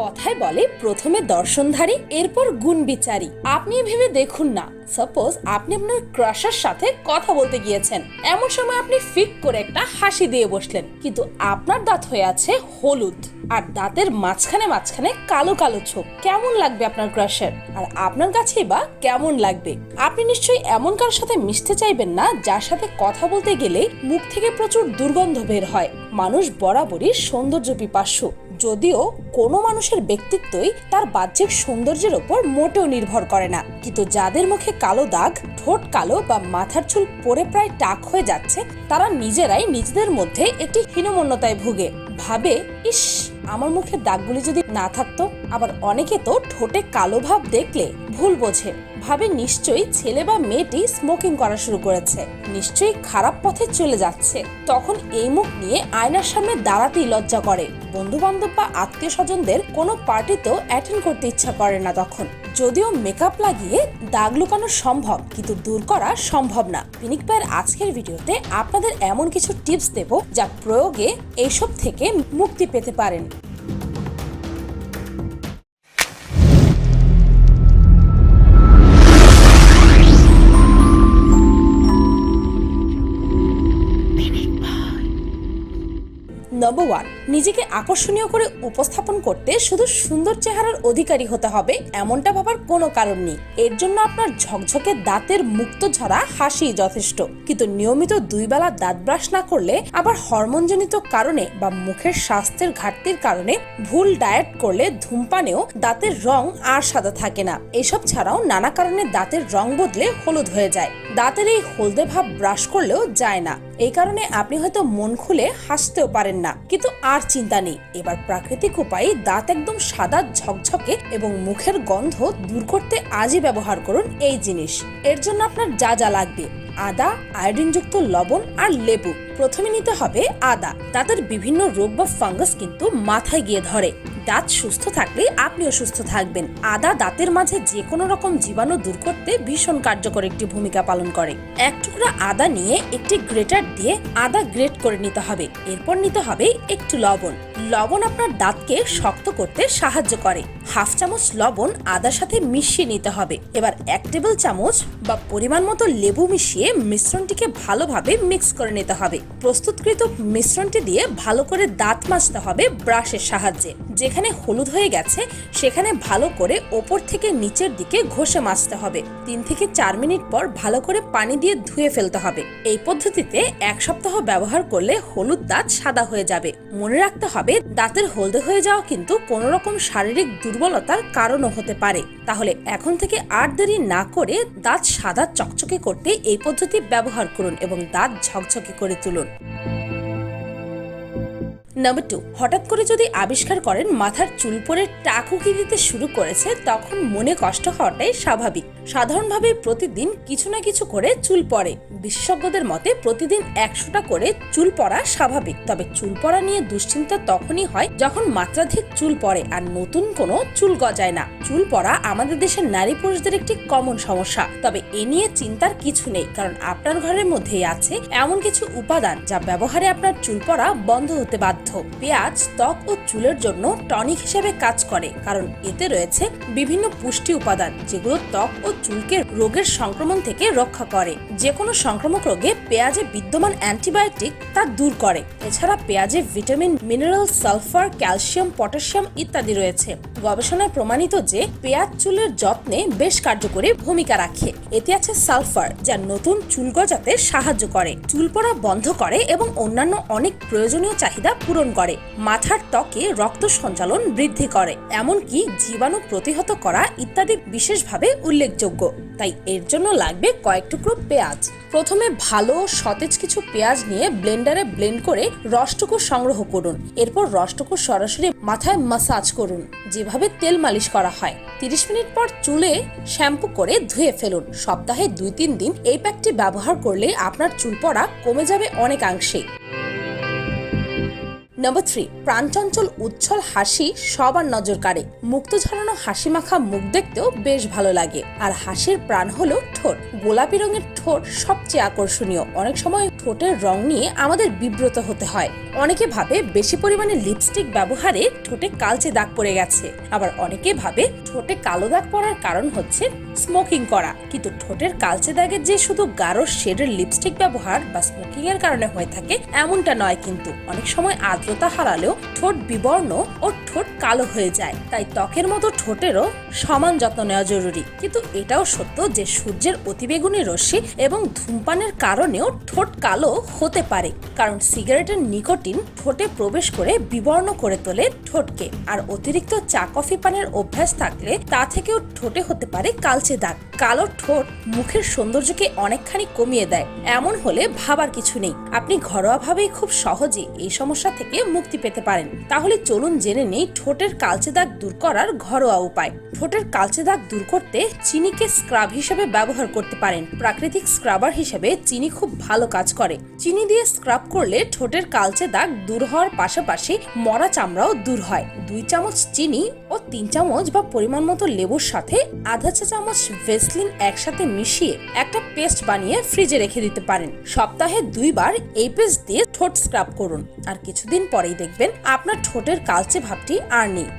কথায় বলে, প্রথমে দর্শনধারী, এরপর গুণ বিচারী আপনি ভেবে দেখুন না। সাপোজ আপনি আপনার ক্রাশের সাথে কথা বলতে গিয়েছেন। এমন সময় আপনি ফিক করে একটা হাসি দিয়ে বসলেন। কিন্তু আপনার দাঁত হয়ে আছে হলুদ আর দাঁতের মাঝখানে মাঝখানে কালো কালো ছোপ। কেমন লাগবে আপনার ক্রাশের? আর আপনার কাছেই বা কেমন লাগবে? আপনি নিশ্চয়ই এমন কারোর সাথে মিশতে চাইবেন না, যার সাথে কথা বলতে গেলে মুখ থেকে প্রচুর দুর্গন্ধ বের হয়। মানুষ বরাবরই সৌন্দর্য পিপাসু। যদিও কোনো মানুষের ব্যক্তিত্বই তার বাহ্যিক সৌন্দর্যের ওপর মোটেও নির্ভর করে না। কিন্তু যাদের মুখে কালো দাগ, ঠোঁট কালো বা মাথার চুল পরে প্রায় টাক হয়ে যাচ্ছে, তারা নিজেরাই নিজেদের মধ্যে একটি হীনমন্যতায় ভুগে। ভাবে, ইস, আমার মুখে দাগগুলি যদি না থাকতো, আবার অনেকে তো ঠোঁটে কালো ভাব দেখলে ভুল বোঝে। ভাবে নিশ্চয়ই ছেলে বা মেয়েটি স্মোকিং করা শুরু করেছে। নিশ্চয়ই খারাপ পথে চলে যাচ্ছে। তখন এই মুখ নিয়ে আয়নার সামনে দাঁড়াতেই লজ্জা করে। বন্ধু বান্ধব বা আত্মীয় স্বজনদের কোনো পার্টিতেও অ্যাটেন্ড করতে ইচ্ছা করে না তখন। যদিও মেকআপ লাগিয়ে দাগ লুকানো সম্ভব, কিন্তু দূর করা সম্ভব না। পিনিক ভাইয়ের আজকের ভিডিওতে আপনাদের এমন কিছু টিপস দেব যা প্রয়োগে এইসব থেকে মুক্তি পেতে পারেন। নম্বর ওয়ান নিজেকে আকর্ষণীয় করে উপস্থাপন করতে শুধু সুন্দর চেহারার অধিকারী হতে হবে এমনটা ভাবার কোনো কারণ নেই। এর জন্য আপনার ঝকঝকে দাঁতের মুক্ত ঝরা হাসি যথেষ্ট। কিন্তু নিয়মিত দুই বেলা দাঁত ব্রাশ না করলে আবার হরমোনজনিত কারণে বা মুখের স্বাস্থ্যের ঘাটতির কারণে ভুল ডায়েট করলে ধূমপানেও দাঁতের রং আর সাদা থাকে না। এসব ছাড়াও নানা কারণে দাঁতের রং বদলে হলুদ হয়ে যায়। দাঁতের এই হলদে ভাব ব্রাশ করলেও যায় না। এই কারণে আপনি হয়তো মন খুলে হাসতেও পারেন না। কিন্তু আর চিন্তা নেই। এবার প্রাকৃতিক উপায়ে দাঁত একদম সাদা, ঝকঝকে এবং মুখের গন্ধ দূর করতে আজই ব্যবহার করুন এই জিনিস। এর জন্য আপনার যা যা লাগবে। আদা, আয়োডিনযুক্ত লবণ আর লেবু। প্রথমে নিতে হবে আদা। দাঁতের বিভিন্ন রোগ বা ফাঙ্গাস কিন্তু মাথায় গিয়ে ধরে। দাঁত সুস্থ থাকলে আপনিও সুস্থ থাকবেন। আদা দাঁতের মাঝে যে কোনো রকম জীবাণু দূর করতে ভীষণ কার্যকর একটি ভূমিকা পালন করে। এক টুকরা আদা নিয়ে একটি গ্রেটার দিয়ে আদা গ্রেট করে নিতে হবে। এরপর নিতে হবে একটু লবণ। লবণ আপনার দাঁতকে শক্ত করতে সাহায্য করে। হাফ চামচ লবণ আদার সাথে মিশিয়ে নিতে হবে। এবার এক টেবিল চামচ বা পরিমাণ মতো লেবু মিশিয়ে মিশ্রণটিকে ভালোভাবে মিক্স করে নিতে হবে। প্রস্তুতকৃত মিশ্রণটি দিয়ে ভালো করে দাঁত মাজতে হবে ব্রাশের সাহায্যে। যেখানে হলুদ হয়ে গেছে, সেখানে ভালো করে ওপর থেকে নিচের দিকে ঘষে মাজতে হবে। তিন থেকে চার মিনিট পর ভালো করে পানি দিয়ে ধুয়ে ফেলতে হবে। এই পদ্ধতিতে এক সপ্তাহ ব্যবহার করলে হলুদ দাঁত সাদা হয়ে যাবে। মনে রাখতে হবে, দাঁতের হলদে হয়ে যাওয়া কিন্তু কোনো রকম শারীরিক দুর্বলতার কারণও হতে পারে। তাহলে এখন থেকে আর দেরি না করে দাঁত সাদা চকচকে করতে এই পদ্ধতি ব্যবহার করুন এবং দাঁত ঝকঝকে করে তুলুন। নাম্বার টু হঠাৎ করে যদি আবিষ্কার করেন মাথার চুল পরে টাকুকি দিতে শুরু করেছে, তখন মনে কষ্ট হওয়াটাই স্বাভাবিক। সাধারণভাবে প্রতিদিন কিছু না কিছু করে চুল পড়ে বিশেষজ্ঞদের মতে প্রতিদিন একশোটা করে চুল পড়া স্বাভাবিক। তবে চুল পড়া নিয়ে দুশ্চিন্তা তখনই হয় যখন মাত্রাধিক চুল পড়ে আর নতুন কোনো চুল গজায় না। চুল পড়া আমাদের দেশের নারী পুরুষদের একটি কমন সমস্যা। তবে এ নিয়ে চিন্তার কিছু নেই, কারণ আপনার ঘরের মধ্যেই আছে এমন কিছু উপাদান যা ব্যবহারে আপনার চুল পড়া বন্ধ হতে বাধ্য পেঁয়াজ, ত্বক ও চুলের জন্য টনিক হিসেবে কাজ করে, কারণ এতে রয়েছে বিভিন্ন পুষ্টি উপাদান যেগুলো ত্বক ও চুলকে রোগের সংক্রমণ থেকে রক্ষা করে। যে কোনো সংক্রামক রোগে পেঁয়াজে বিদ্যমান অ্যান্টিবায়োটিক তা দূর করে। এছাড়া পেঁয়াজে vitamin, mineral, sulphur, calcium, potassium ইত্যাদি রয়েছে। গবেষণায় প্রমাণিত যে পেঁয়াজ চুলের যত্নে বেশ কার্যকরী ভূমিকা রাখে। এতে আছে সালফার, যা নতুন চুল গজাতে সাহায্য করে। চুল পড়া বন্ধ করে এবং অন্যান্য অনেক প্রয়োজনীয় চাহিদা পূরণ করে। মাথার ত্বকে রক্ত সঞ্চালন বৃদ্ধি করে, এমনকি জীবাণু প্রতিহত করা ইত্যাদি বিশেষভাবে উল্লেখযোগ্য। তাই এর জন্য লাগবে কয়েক টুকরো পেঁয়াজ। প্রথমে ভালো সতেজ কিছু পেঁয়াজ নিয়ে ব্লেন্ডারে ব্লেন্ড করে রসটুকু সংগ্রহ করুন। এরপর রসটুকু সরাসরি মাথায় মাসাজ করুন, যেভাবে তেল মালিশ করা হয়। তিরিশ মিনিট পর চুলে শ্যাম্পু করে ধুয়ে ফেলুন। সপ্তাহে দুই তিন দিন এই প্যাকটি ব্যবহার করলে আপনার চুল পড়া কমে যাবে অনেকাংশেই নাম্বার থ্রি প্রাণচঞ্চল, উচ্ছল হাসি সবার নজর কাড়ে। মুক্ত ঝরানো হাসি মাখা মুখ দেখতেও বেশ ভালো লাগে। আর হাসির প্রাণ হলো ঠোঁট। গোলাপি রঙের ঠোঁট সবচেয়ে আকর্ষণীয়। অনেক সময় ঠোঁটের রং নিয়ে আমাদের বিব্রত হতে হয়। অনেকে ভাবে বেশি পরিমাণে লিপস্টিক ব্যবহারে ঠোঁটে কালচে দাগ পড়ে গেছে। আবার অনেকে ভাবে ঠোঁটে কালো দাগ পড়ার কারণ হচ্ছে স্মোকিং করা। কিন্তু ঠোঁটের কালচে দাগের যে শুধু গাঢ় শেডের লিপস্টিক ব্যবহার বা স্মোকিং এর কারণে হয়ে থাকে, এমনটা নয় কিন্তু। অনেক সময় আর্দ্রতা হারালেও ঠোঁট বিবর্ণ ও ঠোঁট কালো হয়ে যায়। তাই ত্বকের মতো ঠোঁটেরও সমান যত্ন নেওয়া জরুরি। কিন্তু এটাও সত্য যে সূর্যের অতিবেগুনি রশ্মি এবং ধূমপানের কারণেও ঠোঁট কালো হতে পারে। কারণ সিগারেটের নিকোটিন ঠোঁটে প্রবেশ করে বিবর্ণ করে তোলে ঠোঁটকে। আর অতিরিক্ত চা কফি পানের অভ্যাস থাকলে তা থেকেও ঠোঁটে হতে পারে কালচে দাগ। কালো ঠোঁট মুখের সৌন্দর্যকে অনেকখানি কমিয়ে দেয়। এমন হলে ভাবার কিছু নেই। আপনি ঘরোয়াভাবেই খুব সহজে এই সমস্যা থেকে মুক্তি পেতে পারেন। তাহলে চলুন জেনে নেই ঠোঁটের কালচে দাগ দূর করার ঘরোয়া উপায়। ঠোঁটের কালচে দাগ দূর করতে চিনিকে স্ক্রাব হিসেবে ব্যবহার করতে পারেন। প্রাকৃতিক স্ক্রাবার হিসেবে চিনি খুব ভালো কাজ করে। চিনি দিয়ে স্ক্রাব করলে ঠোঁটের কালচে দাগ দূর হওয়ার পাশাপাশি মরা চামড়াও দূর হয়। দুই চামচ চিনি ও তিন চামচ বা পরিমাণ মতো লেবুর সাথে আধা চা চামচ ভেসলিন একসাথে মিশিয়ে একটা পেস্ট বানিয়ে ফ্রিজে রেখে দিতে পারেন। সপ্তাহে দুইবার এই পেস্ট দিয়ে ঠোঁট স্ক্রাব করুন। আর কিছুদিন পরেই দেখবেন আপনার ঠোঁটের কালচে ভাবটি আর নেই।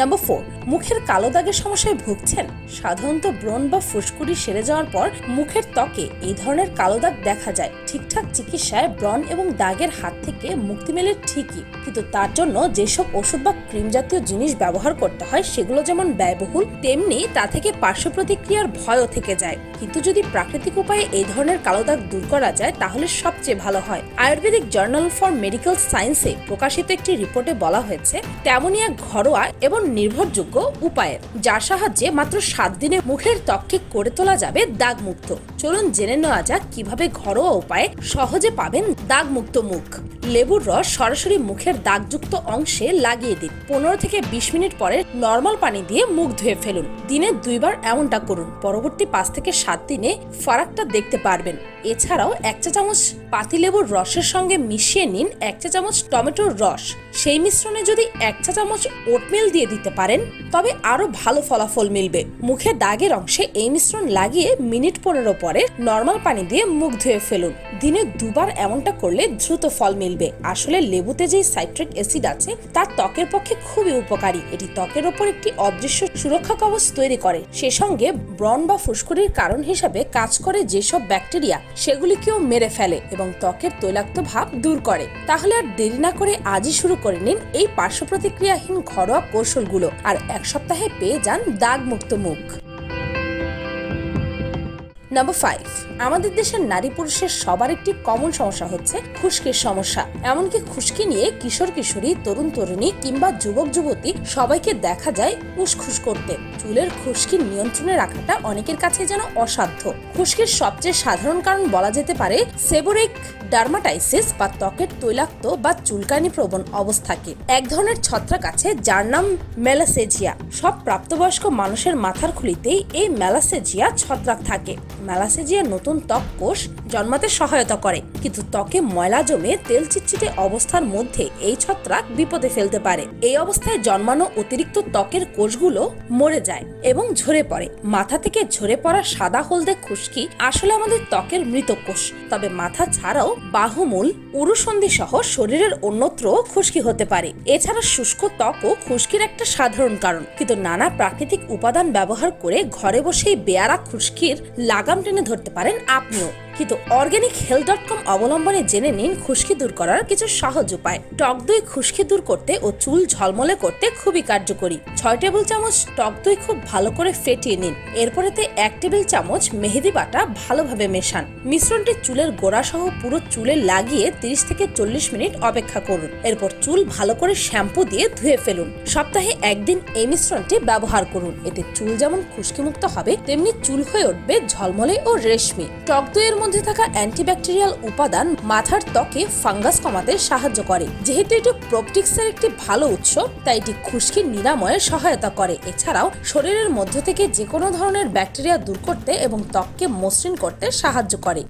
নাম্বার ফোর মুখের কালো দাগের সমস্যায় ভুগছেন? সাধারণত ব্রণ বা ফুসকুড়ি সেরে যাওয়ার পর মুখের ত্বকে এই ধরনের কালো দাগ দেখা যায়। ঠিকঠাক চিকিৎসায় ব্রণ এবং দাগের হাত থেকে মুক্তি মেলে ঠিকই। কিন্তু তার জন্য যেসব ওষুধ বা ক্রিম জাতীয় জিনিস ব্যবহার করতে হয়, সেগুলো যেমন ব্যয়বহুল, তেমনি তা থেকে পার্শ্ব প্রতিক্রিয়ার ভয়ও থেকে যায়। কিন্তু যদি প্রাকৃতিক উপায়ে এই ধরনের কালো দাগ দূর করা যায়, তাহলে সবচেয়ে ভালো হয়। আয়ুর্বেদিক জার্নাল ফর মেডিকেল সায়েন্সে প্রকাশিত একটি রিপোর্টে বলা হয়েছে তেমনই এক ঘরোয়া এবং নির্ভরযোগ্য উপায়ের, যার সাহায্যে মাত্র সাত দিনে মুখের ত্বককে করে তোলা যাবে দাগ মুক্ত চলুন জেনে নেওয়া যাক কীভাবে ঘরোয়া উপায়ে সহজে পাবেন দাগ মুক্ত মুখ। লেবুর রস সরাসরি মুখের দাগযুক্ত অংশে লাগিয়ে দিন। পনেরো থেকে বিশ মিনিট পরে নর্মাল পানি দিয়ে মুখ ধুয়ে ফেলুন। দিনে দুইবার এমনটা করুন। পরবর্তী পাঁচ থেকে সাত দিনে ফারাকটা দেখতে পারবেন। এছাড়াও এক চা চামচ পাতিলেবুর রসের সঙ্গে মিশিয়ে নিন এক চা চামচ টমেটোর রস। সেই মিশ্রণে যদি এক চা চামচ ওটমিল দিয়ে দিতে পারেন, তবে আরও ভালো ফলাফল মিলবে। মুখে দাগের অংশে এই মিশ্রণ লাগিয়ে মিনিট পনেরো পরে নর্মাল পানি দিয়ে মুখ ধুয়ে ফেলুন। দিনে দুবার এমনটা করলে দ্রুত ফল মিলবে। আসলে লেবুতে যে সাইট্রিক অ্যাসিড আছে তা ত্বকের পক্ষে খুবই উপকারী। এটি ত্বকের ওপর একটি অদৃশ্য সুরক্ষা কবচ তৈরি করে। সে সঙ্গে ব্রণ বা ফুসকুড়ির কারণ হিসাবে কাজ করে যেসব ব্যাকটেরিয়া সেগুলিকেও মেরে ফেলে এবং ত্বকের তৈলাক্ত ভাব দূর করে। তাহলে আর দেরি না করে আজই শুরু করে নিন এই পার্শ্ব প্রতিক্রিয়াহীন ঘরোয়া কৌশলগুলো আর এক সপ্তাহে পেয়ে যান দাগ মুক্ত মুখ। নাম্বার ফাইভ আমাদের দেশের নারী পুরুষের সবার একটি কমন সমস্যা হচ্ছে খুশকির সমস্যা। এমনকি খুশকি নিয়ে কিশোর কিশোরী তরুণ তরুণী কিংবা যুবক যুবতী সবাইকে দেখা যায় উসখুস করতে। চুলের খুশকি নিয়ন্ত্রণে রাখাটা অনেকের কাছে যেন অসাধ্য। খুশকির সবচেয়ে সাধারণ কারণ বলা যেতে পারে সেবোরিক ডার্মাটাইসিস বা ত্বকের তৈলাক্ত বা চুলকানি প্রবণ অবস্থাকে। এক ধরনের ছত্রাক আছে যার নাম মেলাসেজিয়া। সব প্রাপ্তবয়স্ক মানুষের মাথার খুলিতেই এই মেলাসেজিয়া ছত্রাক থাকে। মেলাসেজিয়া নতুন ত্বক কোষ জন্মাতে সহায়তা করে। কিন্তু ত্বকে ময়লা জমে তেল চিটচিটে অবস্থার মধ্যে এই ছত্রাক বিপদে ফেলতে পারে। এই অবস্থায় জন্মানো অতিরিক্ত ত্বকের কোষগুলো মরে যায় এবং ঝরে পড়ে। মাথা থেকে ঝরে পড়া সাদা হলদে খুশকি আসলে আমাদের ত্বকের মৃত কোষ। তবে মাথা ছাড়াও বাহুমূল উরুসন্ধি সহ শরীরের অন্যত্র খুশকি হতে পারে। এছাড়া শুষ্ক ত্বকও খুশকির একটা সাধারণ কারণ। কিন্তু নানা প্রাকৃতিক উপাদান ব্যবহার করে ঘরে বসেই বেয়ারা খুশকির লাগাম টেনে ধরতে পারেন আপনিও। কিন্তু অর্গ্যানিক হেলথ ডট কম অবলম্বনে জেনে নিন খুশকি দূর করার কিছু সহজ উপায়। টক দই খুশকি দূর করতে ও চুল ঝলমলে করতে খুবই কার্যকরী। ছয় টেবিল চামচ টক দই খুব ভালো করে ফেটিয়ে নিন। এরপরেতে এক টেবিল চামচ মেহেদি বাটা ভালোভাবে মেশান। মিশ্রণটি চুলের গোড়া সহ পুরো চুলে লাগিয়ে তিরিশ থেকে চল্লিশ মিনিট অপেক্ষা করুন। এরপর চুল ভালো করে শ্যাম্পু দিয়ে ধুয়ে ফেলুন। সপ্তাহে একদিন এই মিশ্রণটি ব্যবহার করুন। এতে চুল যেমন খুশকিমুক্ত হবে, তেমনি চুল হয়ে উঠবে ঝলমলে ও রেশমি। টক দইয়ের মধ্যে থাকা অ্যান্টিব্যাকটেরিয়াল উপাদান মাথার ত্বকে ফাঙ্গাস কমাতে সাহায্য করে। যেহেতু এটি প্রোপটিক্সের একটি ভালো উৎস, তাই এটি খুশকি নিরাময়ে সহায়তা করে। এছাড়াও, শরীরের মধ্যে থেকে যে কোনো ধরনের ব্যাকটেরিয়া দূর করতে এবং ত্বককে মসৃণ করতে সাহায্য করে।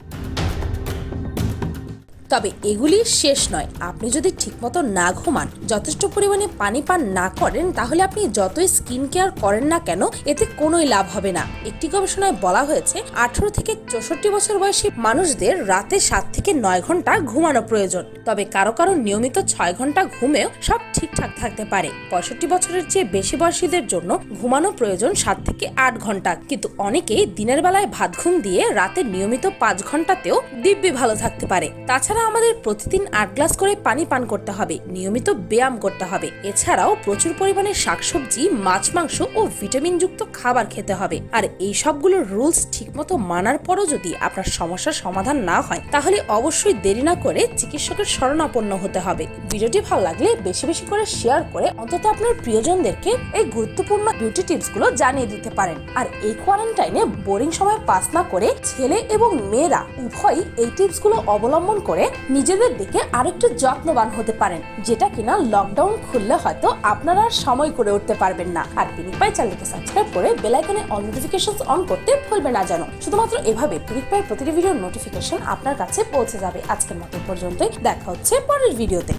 তবে এগুলি শেষ নয়। আপনি যদি ঠিকমতো না ঘুমান, যথেষ্ট পরিমাণে পানি পান না করেন, তাহলে আপনি যতই স্কিন কেয়ার করেন না কেন, এতে কোনোই লাভ হবে না। একটি গবেষণায় বলা হয়েছে, আঠারো থেকে চৌষট্টি বছর বয়সী মানুষদের রাতে সাত থেকে নয় ঘণ্টা ঘুমানো প্রয়োজন। তবে কারও কারও নিয়মিত ছয় ঘণ্টা ঘুমেও সব ঠিকঠাক থাকতে পারে। পঁয়ষট্টি বছরের চেয়ে বেশি বয়সীদের জন্য ঘুমানো প্রয়োজন সাত থেকে আট ঘণ্টা। কিন্তু অনেকেই দিনের বেলায় ভাত ঘুম দিয়ে রাতে নিয়মিত পাঁচ ঘন্টাতেও দিব্যি ভালো থাকতে পারে। তাছাড়া আমাদের প্রতিদিন আট গ্লাস করে পানি পান করতে হবে। নিয়মিত ব্যায়াম করতে হবে। এছাড়াও প্রচুর পরিমাণে শাকসবজি, মাছ, মাংস ও ভিটামিন যুক্ত খাবার খেতে হবে। আর এই সবগুলো রুলস ঠিকমতো মানার পরও যদি আপনার সমস্যার সমাধান না হয়, তাহলে অবশ্যই দেরি না করে চিকিৎসকের শরণাপন্ন হতে হবে। ভিডিওটি ভালো লাগলে বেশি বেশি করে শেয়ার করে অন্তত আপনার প্রিয়জনদেরকে এই গুরুত্বপূর্ণ বিউটি টিপসগুলো জানিয়ে দিতে পারেন। আর এই কোয়ারেন্টাইনে বোরিং সময় পাস না করে ছেলে এবং মেয়েরা উভয়ই এই টিপসগুলো অবলম্বন করে নিজেদের দিকে আরেকটু যত্নবান হতে পারেন, যেটা কিনা লকডাউন খুললে হয়তো আপনারা আর সময় করে উঠতে পারবেন না। আর পিনিক পাই চ্যানেলকে সাবস্ক্রাইব করে বেল আইকনে অল নোটিফিকেশন অন করতে ভুলবেন না জানো শুধুমাত্র এভাবে পিনিক পাই প্রতিটি ভিডিওর নোটিফিকেশন আপনার কাছে পৌঁছে যাবে। আজকের মতো পর্যন্তই। দেখা হচ্ছে পরের ভিডিওতে